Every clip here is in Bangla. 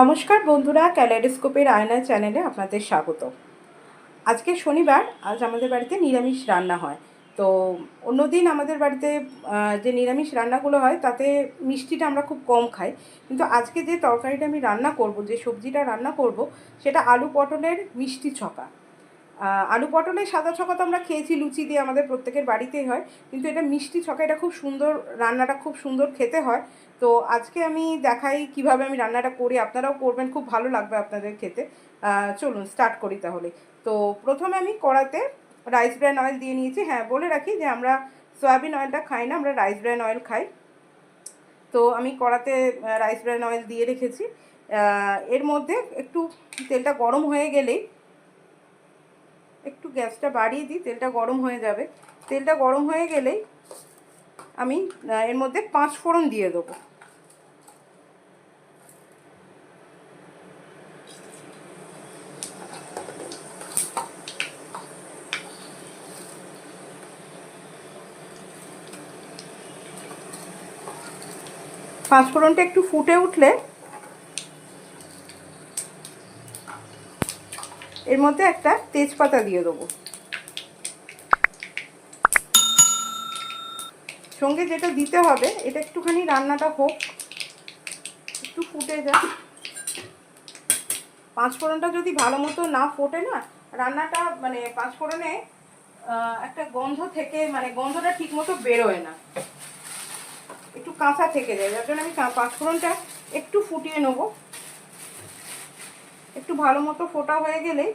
নমস্কার বন্ধুরা, ক্যালাইডোস্কোপের আয়না চ্যানেলে আপনাদের স্বাগত। আজকে শনিবার, আজ আমাদের বাড়িতে নিরামিষ রান্না হয়। তো অন্যদিন আমাদের বাড়িতে যে নিরামিষ রান্নাগুলো হয়, তাতে মিষ্টিটা আমরা খুব কম খাই। কিন্তু আজকে যে তরকারিটা আমি রান্না করব, যে সবজিটা রান্না করব, সেটা আলু পটলের মিষ্টি ছকা। আলু পটলের সাদা ছকা তো আমরা খেয়েছি, লুচি দিয়ে আমাদের প্রত্যেকের বাড়িতেই হয়। কিন্তু এটা মিষ্টি ছকা, এটা খুব সুন্দর, রান্নাটা খুব সুন্দর খেতে হয়। তো আজকে আমি দেখাই কীভাবে আমি রান্নাটা করি, আপনারাও করবেন, খুব ভালো লাগবে আপনাদের খেতে। চলুন স্টার্ট করি তাহলে। তো প্রথমে আমি কড়াতে রাইস ব্র্যান অয়েল দিয়ে নিয়েছি। হ্যাঁ বলে রাখি যে আমরা সয়াবিন অয়েলটা খাই না, আমরা রাইস ব্র্যান অয়েল খাই। তো আমি কড়াতে রাইস ব্র্যান অয়েল দিয়ে রেখেছি। এর মধ্যে একটু তেলটা গরম হয়ে গেলেই একটু গ্যাসটা বাড়িয়ে দিই, তেলটা গরম হয়ে যাবে। তেলটা গরম হয়ে গেলেই আমি এর মধ্যে পাঁচ ফোড়ন দিয়ে দেবো। পাঁচ ফোড়নটা একটু ফুটে উঠলে এর মধ্যে একটা তেজপাতা দিয়ে দেবো। সঙ্গে যেটা দিতে হবে, এটা একটুখানি রান্নাটা হোক। একটু ফুটে যাক। পাঁচফোড়নটা যদি ভালো মতো না ফোটে না, রান্নাটা মানে পাঁচফোড়নে একটা গন্ধ থেকে মানে গন্ধটা ঠিক মতো বেরোয় না। একটু কাঁচা থেকে যায়, যার জন্য আমি পাঁচফোড়নটা একটু ফুটিয়ে নেব। একটু ভালো মতো ফোটা হয়ে গেলেই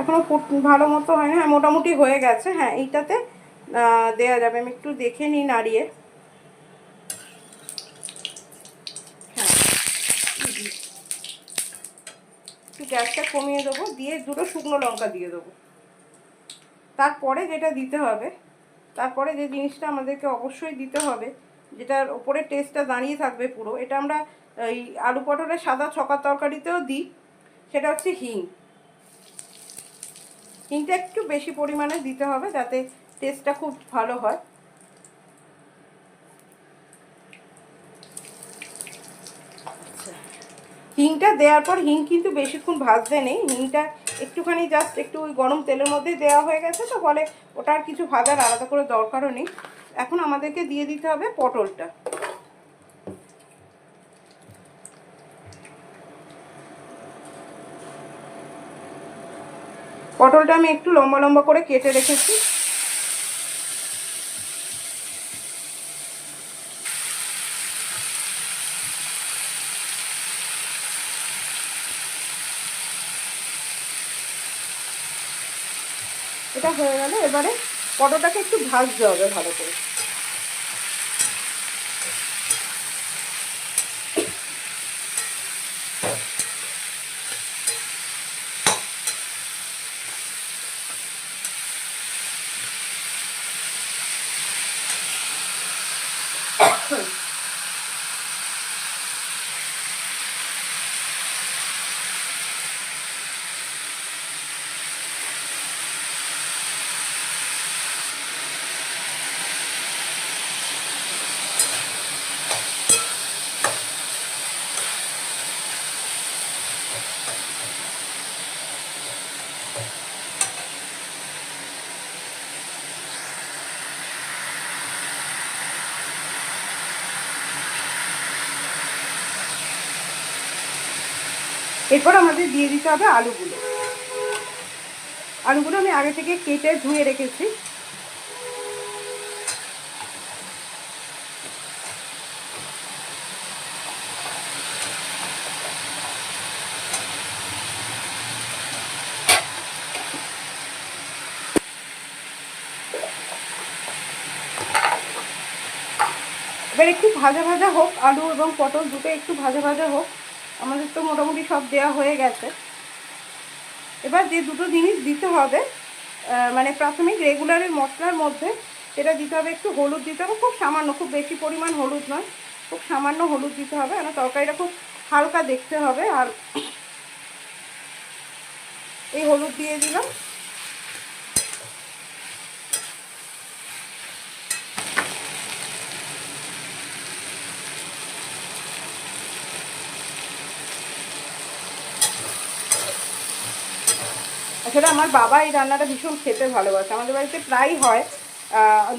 এখনও ফুট- ভালো মতো হয় না হ্যাঁ মোটামুটি হয়ে গেছে হ্যাঁ এইটাতে দেয়া যাবে। আমি একটু দেখে নিই নাড়িয়ে। হ্যাঁ। একটু গ্যাসটা কমিয়ে দেবো, দিয়ে দুটো শুকনো লঙ্কা দিয়ে দেবো। তারপরে যেটা দিতে হবে, তারপরে যে জিনিসটা আমাদেরকে অবশ্যই দিতে হবে, যেটার ওপরে টেস্টটা দাঁড়িয়ে থাকবে পুরো, এটা আমরা এই আলু পটলের সাদা ছকা তরকারিতেও দিই, সেটা হচ্ছে হিং হিংটা একটু বেশি পরিমাণে দিতে হবে যাতে টেস্টটা খুব ভালো হয়। হিংটা দেওয়ার পর হিং কিন্তু বেশিক্ষণ ভাজতে নেই, হিংটা একটুখানি জাস্ট একটু ওই গরম তেলের মধ্যে দেওয়া হয়ে গেছে তো বলে ওটার কিছু ভাজার আলাদা করে দরকারও নেই। এখন আমাদেরকে দিয়ে দিতে হবে পটলটা। পটলটা আমি একটু লম্বা লম্বা করে কেটে রেখেছি। এটা হয়ে গেলে এবারে পটোটাকে একটু ভাজতে হবে ভালো করে। এরপর আমাদের দিয়ে দিতে হবে আলুগুলো। আলুগুলো আমি আগে থেকে কেটে ধুয়ে রেখেছি। এবার একটু ভাজা ভাজা হোক, আলু এবং পটল দুটো একটু ভাজা ভাজা হোক। আমাদের তো মোটামুটি সব দেওয়া হয়ে গেছে। এবার যে দুটো জিনিস দিতে হবে মানে প্রাথমিক রেগুলারের মশলার মধ্যে সেটা দিতে হবে একটু হলুদ দিতে হবে, খুব সামান্য, খুব বেশি পরিমাণ হলুদ নয়, খুব সামান্য হলুদ দিতে হবে। আর তরকারিটা খুব হালকা দেখতে হবে। আর এই হলুদ দিয়ে দিলাম। আসলে আমার বাবা এই রান্নাটা ভীষণ খেতে ভালোবাসে। আমাদের বাড়িতে প্রায় হয়।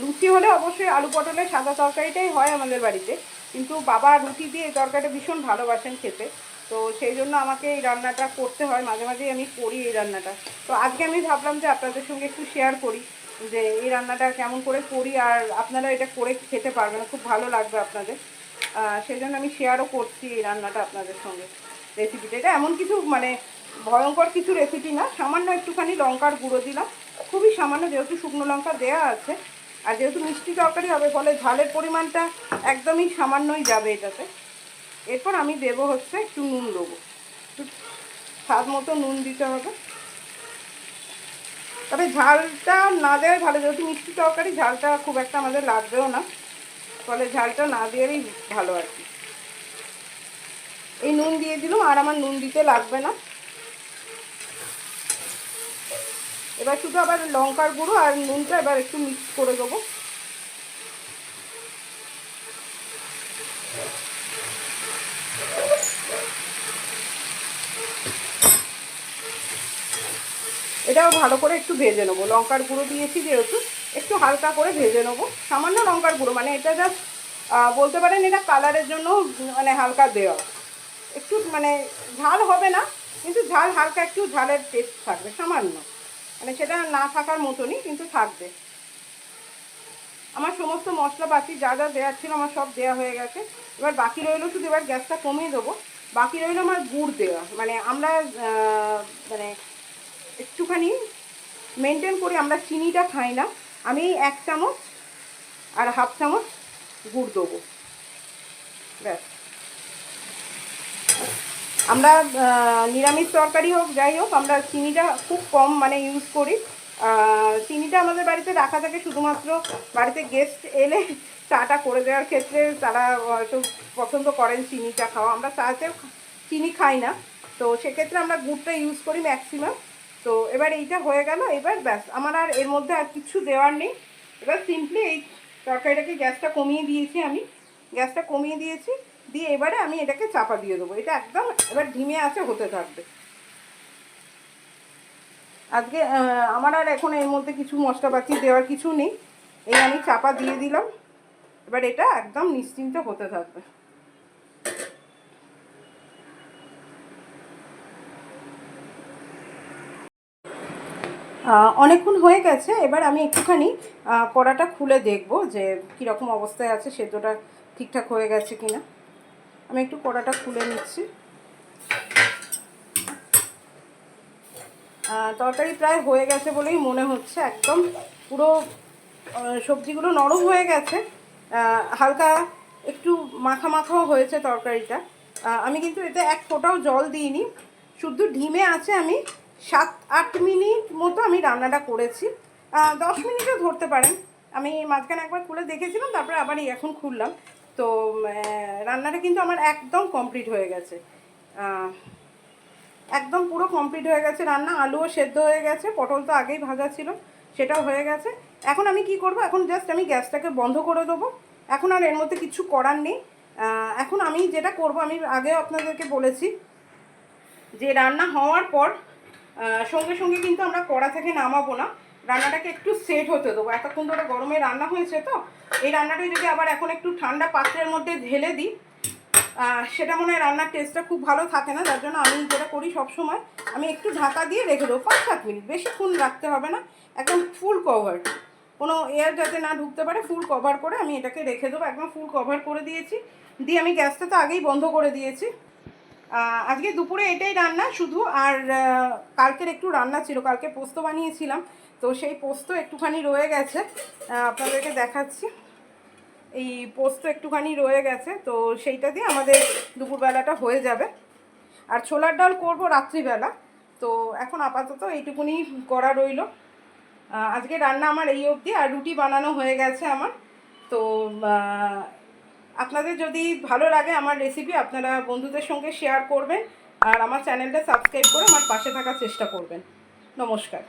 লুচি হলে অবশ্যই আলু পটলের সাদা তরকারিটাই হয় আমাদের বাড়িতে। কিন্তু বাবা রুটি দিয়ে এই তরকারিটা ভীষণ ভালোবাসেন খেতে। তো সেই জন্য আমাকে এই রান্নাটা করতে হয়। মাঝে মাঝেই আমি করি এই রান্নাটা। তো আজকে আমি ভাবলাম যে আপনাদের সঙ্গে একটু শেয়ার করি যে এই রান্নাটা কেমন করে করি আর আপনারা এটা করে খেতে পারবেন। খুব ভালো লাগবে আপনাদের। সেই জন্য আমি শেয়ারও করছি এই রান্নাটা আপনাদের সঙ্গে। রেসিপিটা এটা এমন কিছু মানে ভয়ঙ্কর কিছু রেসিপি না, সামান্য একটুখানি লঙ্কার গুঁড়ো দিলাম। খুবই সামান্য, যেহেতু শুকনো লঙ্কা দেওয়া আছে, আর যেহেতু মিষ্টি তরকারি হবে, ফলে ঝালের পরিমাণটা একদমই সামান্যই যাবে এটাতে। এরপর আমি দেবো হচ্ছে একটু নুন দেবো। স্বাদ মতো নুন দিতে হবে। তবে ঝালটা না দেওয়াই ভালো, যেহেতু মিষ্টি তরকারি, ঝালটা খুব একটা আমাদের লাগবেও না। ফলে ঝালটা না দেওয়ারই ভালো আর কি। এই নুন দিয়ে দিলাম, আর আমার নুন দিতে লাগবে না। এবার শুধু আবার লঙ্কার গুঁড়ো আর নুনটা এবার একটু মিক্স করে দেবো। এটাও ভালো করে একটু ভেজে নেব। লঙ্কার গুঁড়ো দিয়েছি যেহেতু, একটু হালকা করে ভেজে নেব। সামান্য লঙ্কার গুঁড়ো মানে এটা জাস্ট বলতে পারেন এটা কালারের জন্য মানে হালকা দেওয়া। একটু মানে ঝাল হবে না, কিন্তু ঝাল, হালকা একটু ঝালের টেস্ট থাকবে, সামান্য। মানে সেটা না থাকার মতনই, কিন্তু থাকবে। আমার সমস্ত মশলাপাতি যা যা দেওয়ার ছিল আমার সব দেওয়া হয়ে গেছে। এবার বাকি রইল শুধু এবার গ্যাসটা কমিয়ে দেবো। বাকি রইল আমার গুড় দেওয়া। মানে আমরা মানে একটুখানি মেনটেন করি আমরা চিনিটা খাই না। আমি এক চামচ আর হাফ চামচ গুড় দেবো। ব্যাস। আমরা নিরামিষ তরকারি হোক, যাই হোক, আমরা চিনিটা খুব কম মানে ইউজ করি। চিনিটা আমাদের বাড়িতে রাখা থাকে, শুধুমাত্র বাড়িতে গেস্ট এলে চাটা করে দেওয়ার ক্ষেত্রে তারা হয়তো পছন্দ করেন চিনিটা খাওয়া। আমরা চাতেও চিনি খাই না। তো সেক্ষেত্রে আমরা গুড়টা ইউজ করি ম্যাক্সিমাম তো এবার এইটা হয়ে গেল, এবার ব্যাস। আমার আর এর মধ্যে আর কিছু দেওয়ার নেই। এবার সিম্পলি এই তরকারিটাকে গ্যাসটা কমিয়ে দিয়েছি আমি। গ্যাসটা কমিয়ে দিয়েছি। দিয়ে এবারে আমি এটাকে চাপা দিয়ে দেবো। এটা একদম এবার ধিমে আছে, হতে থাকবে। আজকে আমার আর এখন এর মধ্যে কিছু মশলাপাতি দেওয়ার কিছু নেই। এই আমি চাপা দিয়ে দিলাম। এবার এটা একদম নিশ্চিন্ত হতে থাকবে। অনেকক্ষণ হয়ে গেছে। এবার আমি একটুখানি কড়াটা খুলে দেখব যে কীরকম অবস্থায় আছে, সেদ্ধটা ঠিকঠাক হয়ে গেছে কিনা। আমি একটু কড়াটা খুলে নিচ্ছি। তরকারি প্রায় হয়ে গেছে বলেই মনে হচ্ছে, একদম পুরো সবজিগুলো নরম হয়ে গেছে। হালকা একটু মাখা মাখাও হয়েছে তরকারিটা। আমি কিন্তু এতে এক ফোঁটাও জল দিইনি। শুধু ডিমে আছে আমি সাত, আট মিনিট মতো আমি রান্নাটা করেছি। দশ মিনিটও ধরতে পারেন। আমি মাঝখানে একবার খুলে দেখেছিলাম, তারপরে আবার এখন খুললাম। তো রান্নাটা কিন্তু আমার একদম কমপ্লিট হয়ে গেছে। একদম পুরো কমপ্লিট হয়ে গেছে রান্না, আলুও সেদ্ধ হয়ে গেছে, পটল তো আগেই ভাজা ছিল, সেটাও হয়ে গেছে। এখন আমি কি করব? এখন জাস্ট আমি গ্যাসটাকে বন্ধ করে দেবো। এখন আর এর মধ্যে কিছু করার নেই। এখন আমি যেটা করব, আমি আগেও আপনাদেরকে বলেছি যে, রান্না হওয়ার পর সঙ্গে সঙ্গে কিন্তু আমরা কড়া থেকে নামাবো না। রান্নাটাকে একটু সেট হতে দেবো। এতক্ষণ ধরে গরমে রান্না হয়েছে তো, এই রান্নাটা যদি আবার এখন একটু ঠান্ডা পাত্রের মধ্যে ঢেলে দিই সেটা মনে হয় রান্নার টেস্টটা খুব ভালো থাকে না, যার জন্য আমি যেটা করি সব সময় আমি একটু ঢাকা দিয়ে রেখে দেবো, পাঁচ সাত মিনিট। বেশিক্ষণ রাখতে হবে না, একদম ফুল কভার কোনো এয়ার যাতে না ঢুকতে পারে ফুল কভার করে আমি এটাকে রেখে দেবো, একদম ফুল কভার করে দিয়েছি। দিয়ে আমি গ্যাসটা তো আগেই বন্ধ করে দিয়েছি। আজকে দুপুরে এটাই রান্না, শুধু আর কালকের একটু রান্না ছিল, কালকে পোস্ত বানিয়েছিলাম। তো সেই পোস্ত একটুখানি রয়ে গেছে। আপনাদেরকে দেখাচ্ছি। এই পোস্ত একটুখানি রয়ে গেছে, তো সেইটা দিয়ে আমাদের দুপুরবেলাটা হয়ে যাবে। আর ছোলার ডাল করব রাত্রিবেলা, তো এখন আপাতত এইটুকুনি করা রইল। আজকে রান্না আমার এই অবধি, আর রুটি বানানো হয়ে গেছে আমার। তো আপনাদের যদি ভালো লাগে আমার রেসিপি আপনারা বন্ধুদের সঙ্গে শেয়ার করবেন। আর আমার চ্যানেলটা সাবস্ক্রাইব করে আমার পাশে থাকার চেষ্টা করবেন। নমস্কার।